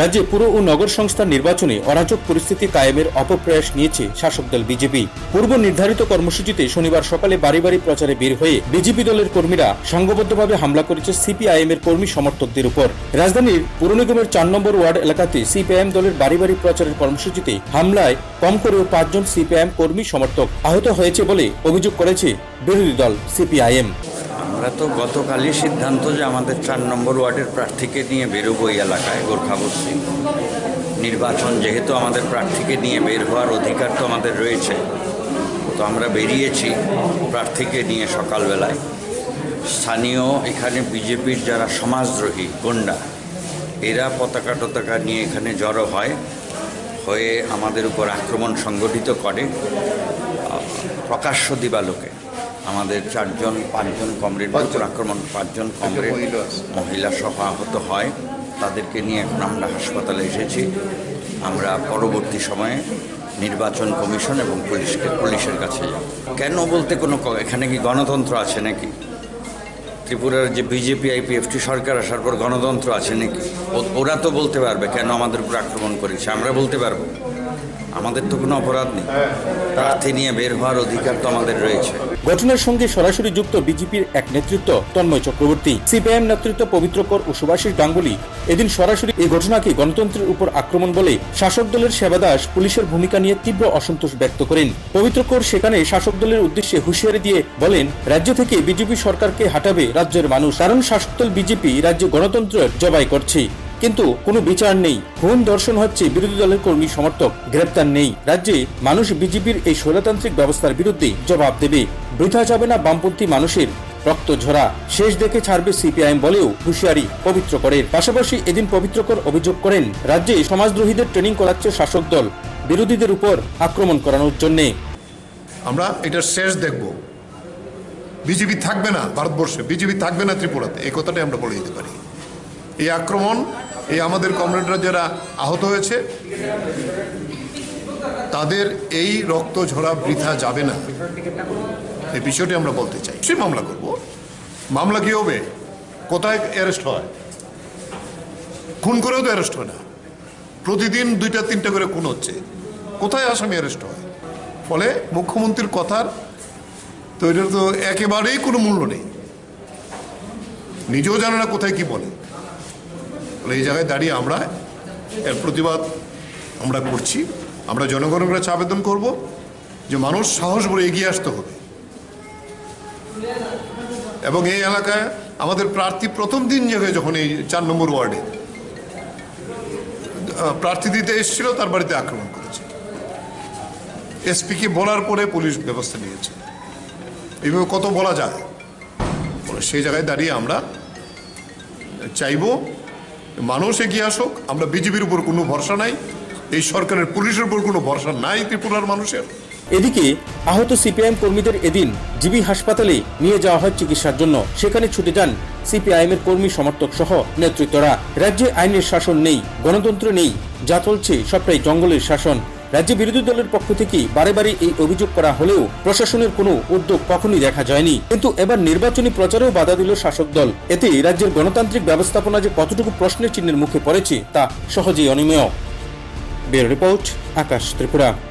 রাজ্যে পুর ও নগর সংস্থার নির্বাচনে অরাজক পরিস্থিতি কায়েমের অপপ্রয়াস নিয়েছে শাসক দল বিজেপি। পূর্ব নির্ধারিত কর্মসূচিতে শনিবার সকালে বাড়ি বাড়ি প্রচারে বের হয়ে বিজেপি দলের কর্মীরা সংঘবদ্ধভাবে হামলা করেছে সিপিআইএম এর কর্মী সমর্থকদের উপর। রাজধানীর পুর নিগমের চার নম্বর ওয়ার্ড এলাকাতে সিপিআইএম দলের বাড়ি বাড়ি প্রচারের কর্মসূচিতে হামলায় কম করেও পাঁচজন সিপিআইএম কর্মী সমর্থক আহত হয়েছে বলে অভিযোগ করেছে বিরোধী দল সিপিআইএম। আমরা তো গতকালই সিদ্ধান্ত যে আমাদের চার নম্বর ওয়ার্ডের প্রার্থীকে নিয়ে বেরোবো এই এলাকায় গোর্খাবস্তি নির্বাচন যেহেতু আমাদের প্রার্থীকে নিয়ে বের হওয়ার অধিকার তো আমাদের রয়েছে, তো আমরা বেরিয়েছি প্রার্থীকে নিয়ে সকালবেলায়। স্থানীয় এখানে বিজেপির যারা সমাজদ্রোহী, গন্ডা, এরা পতাকা টতাকা নিয়ে এখানে জড়ো হয়, হয়ে আমাদের উপর আক্রমণ সংগঠিত করে প্রকাশ্য দিবালোকে। আমাদের চারজন পাঁচজন কমরেড উপর আক্রমণ পাঁচজন কমরেড মহিলা সহ আহত হয়। তাদেরকে নিয়ে এখন আমরা হাসপাতালে এসেছি। আমরা পরবর্তী সময়ে নির্বাচন কমিশন এবং পুলিশকে পুলিশের কাছে যাব। কেন বলতে কোনো এখানে কি গণতন্ত্র আছে নাকি? ত্রিপুরার যে বিজেপি আইপিএফটি সরকার আসার পর গণতন্ত্র আছে নাকি? ও- ওরা তো বলতে পারবে কেন আমাদের উপর আক্রমণ করেছে। আমরা বলতে পারব। আমাদের তো কোনো অপরাধ নেই। প্রার্থী নিয়ে বের হওয়ার অধিকার তো আমাদের রয়েছে। ঘটনার সঙ্গে সরাসরি যুক্ত বিজেপির এক নেতৃত্ব, তন্ময় চক্রবর্তী। সিপিআইএম নেতৃত্ব পবিত্রকর ও সুভাষিস গাঙ্গুলি এদিন সরাসরি এই ঘটনাকে গণতন্ত্রের উপর আক্রমণ বলে শাসক দলের সেবাদাস পুলিশের ভূমিকা নিয়ে তীব্র অসন্তোষ ব্যক্ত করেন। পবিত্র কর সেখানে শাসক দলের উদ্দেশ্যে হুঁশিয়ারি দিয়ে বলেন, রাজ্য থেকে বিজেপি সরকারকে হাঁটাবে রাজ্যের মানুষ। কারণ শাসক দল বিজেপি রাজ্যে গণতন্ত্রের জবাই করছে। কিন্তু কোনো বিচার নেই। খুন দর্শন হচ্ছে বিরোধী দলের কর্মী সমর্থক, গ্রেপ্তার নেই। রাজ্যে মানুষ বিজেপির এই স্বৈরতান্ত্রিক ব্যবস্থার বিরুদ্ধে জবাব দেবে। বৃথা যাবে না বামপন্থী মানুষের রক্ত ঝরা। শেষ দেখে ছাড়বে সিপিআইএম বলেও হুঁশিয়ারি পবিত্র করেন পাশাপাশি এদিন পবিত্রকর অভিযোগ করেন, রাজ্যে সমাজদ্রোহীদের ট্রেনিং করাচ্ছে শাসক দল। বিরোধীদের উপর আক্রমণ করানোর জন্যে। আমরা এটার শেষ দেখব। বিজেপি থাকবে না ভারতবর্ষে। বিজেপি থাকবে না ত্রিপুরাতে। এই কথাটাই আমরা বলে দিতে পারি। এই আক্রমণ এই আমাদের কমরেডরা যারা আহত হয়েছে, তাদের এই রক্ত ঝরা বৃথা যাবে না। এই বিষয়টি আমরা বলতে চাই। সে মামলা করব। মামলা কি হবে? কোথায় অ্যারেস্ট হয়? খুন করেও তো অ্যারেস্ট হয় না। প্রতিদিন দুইটা, তিনটা করে খুন হচ্ছে। কোথায় আসামি অ্যারেস্ট হয়? ফলে মুখ্যমন্ত্রীর কথার তো এটার তো একেবারেই কোনো মূল্য নেই। নিজেও জানে না কোথায় কি বলে। ফলে এই জায়গায় দাঁড়িয়ে আমরা এর প্রতিবাদ আমরা করছি। আমরা জনগণের কাছে আবেদন করব যে মানুষ সাহস করে এগিয়ে আসতে হবে। এবং এই এলাকায় আমাদের প্রার্থী প্রথম দিন জায়গায় যখন এই চার নম্বর ওয়ার্ডে প্রার্থী দিতে এসেছিল, তার বাড়িতে আক্রমণ করেছে। এসপিকে বলার পরে পুলিশ ব্যবস্থা নিয়েছে। এইভাবে কত বলা যায়? সেই জায়গায় দাঁড়িয়ে আমরা চাইব মানুষ এগিয়ে আসুক, আমরা বিজেপির উপর কোনো ভরসা নাই, এই সরকারের পুলিশের উপর কোনো ভরসা নাই ত্রিপুরার মানুষের। এদিকে আহত সিপিআইএম কর্মীদের এদিন জিবি হাসপাতালে নিয়ে যাওয়া হয় চিকিৎসার জন্য। সেখানে ছুটে যান সিপিআইএম এর কর্মী সমর্থক সহ নেতৃত্বরা। রাজ্যে আইনের শাসন নেই, গণতন্ত্র নেই, যা চলছে সবটাই জঙ্গলের শাসন। রাজ্য বিরোধী দলের পক্ষ থেকে বারে বারে এই অভিযোগ করা হলেও প্রশাসনের কোনো উদ্যোগ কখনই দেখা যায়নি। কিন্তু এবার নির্বাচনী প্রচারেও বাধা দিল শাসক দল। এতে রাজ্যের গণতান্ত্রিক ব্যবস্থাপনা যে কতটুকু প্রশ্নের চিহ্নের মুখে পড়েছে তা সহজেই অনিমেয়। Bureau report, Akash Tripura.